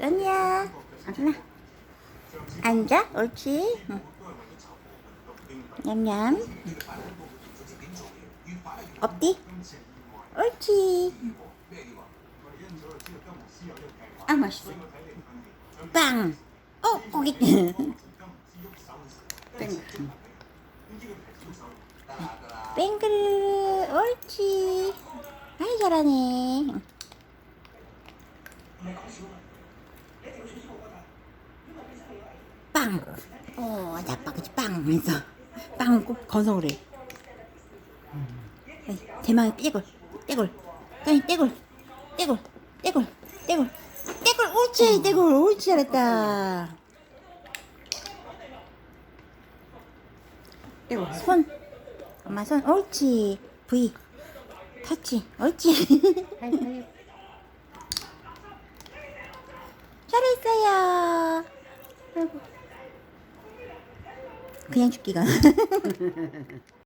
연이야. 하나. 앉아. 옳지. 응. 냠냠. 업디. 옳지. 아 맛있어. 빵. 어, 고기. 땡. 뱅그르. 옳지. 아이, 잘하네. 빵. 어, 아빠 그치 빵. 빵은 꼭 건성으로 해. 대망의 떼골, 떼골, 아니 떼골, 떼골, 떼골, 떼골, 떼골, 옳지, 떼골, 옳지 잘했다. 떼고. 손, 엄마 손, 옳지. V, 터치, 옳지. 하이파이브. 잘했어요. 그냥 죽기가.